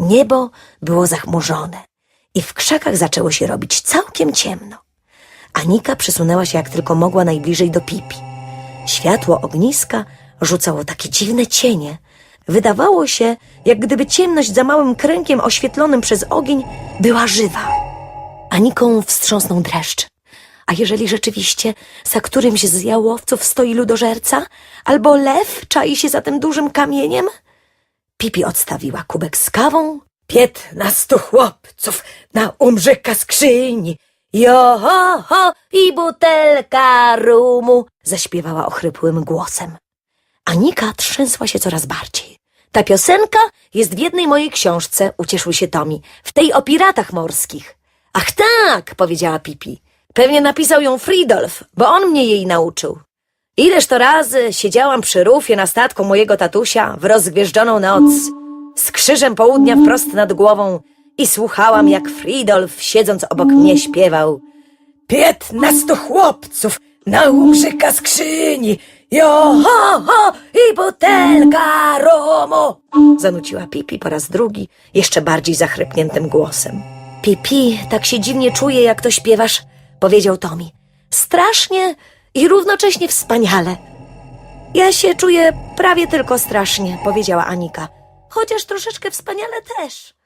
Niebo było zachmurzone i w krzakach zaczęło się robić całkiem ciemno. Anika przysunęła się jak tylko mogła najbliżej do Pipi. Światło ogniska rzucało takie dziwne cienie. Wydawało się, jak gdyby ciemność za małym kręgiem oświetlonym przez ogień była żywa. Aniką wstrząsnął dreszcz. A jeżeli rzeczywiście za którymś z jałowców stoi ludożerca, albo lew czai się za tym dużym kamieniem? Pipi odstawiła kubek z kawą. Piętnastu chłopców na umrzyka skrzyni. Jo, ho, ho, i butelka rumu, zaśpiewała ochrypłym głosem. Anika trzęsła się coraz bardziej. Ta piosenka jest w jednej mojej książce, ucieszył się Tomi, w tej o piratach morskich. Ach tak, powiedziała Pipi. Pewnie napisał ją Fridolf, bo on mnie jej nauczył. Ileż to razy siedziałam przy rufie na statku mojego tatusia w rozgwieżdżoną noc, z krzyżem południa wprost nad głową i słuchałam, jak Fridolf, siedząc obok mnie, śpiewał. Piętnastu chłopców na umrzyka skrzyni, jo, ho, ho, i butelka rumu. Zanuciła Pipi po raz drugi, jeszcze bardziej zachrypniętym głosem. Pipi, tak się dziwnie czuję, jak to śpiewasz, powiedział Tomi. Strasznie i równocześnie wspaniale. Ja się czuję prawie tylko strasznie, powiedziała Anika. Chociaż troszeczkę wspaniale też.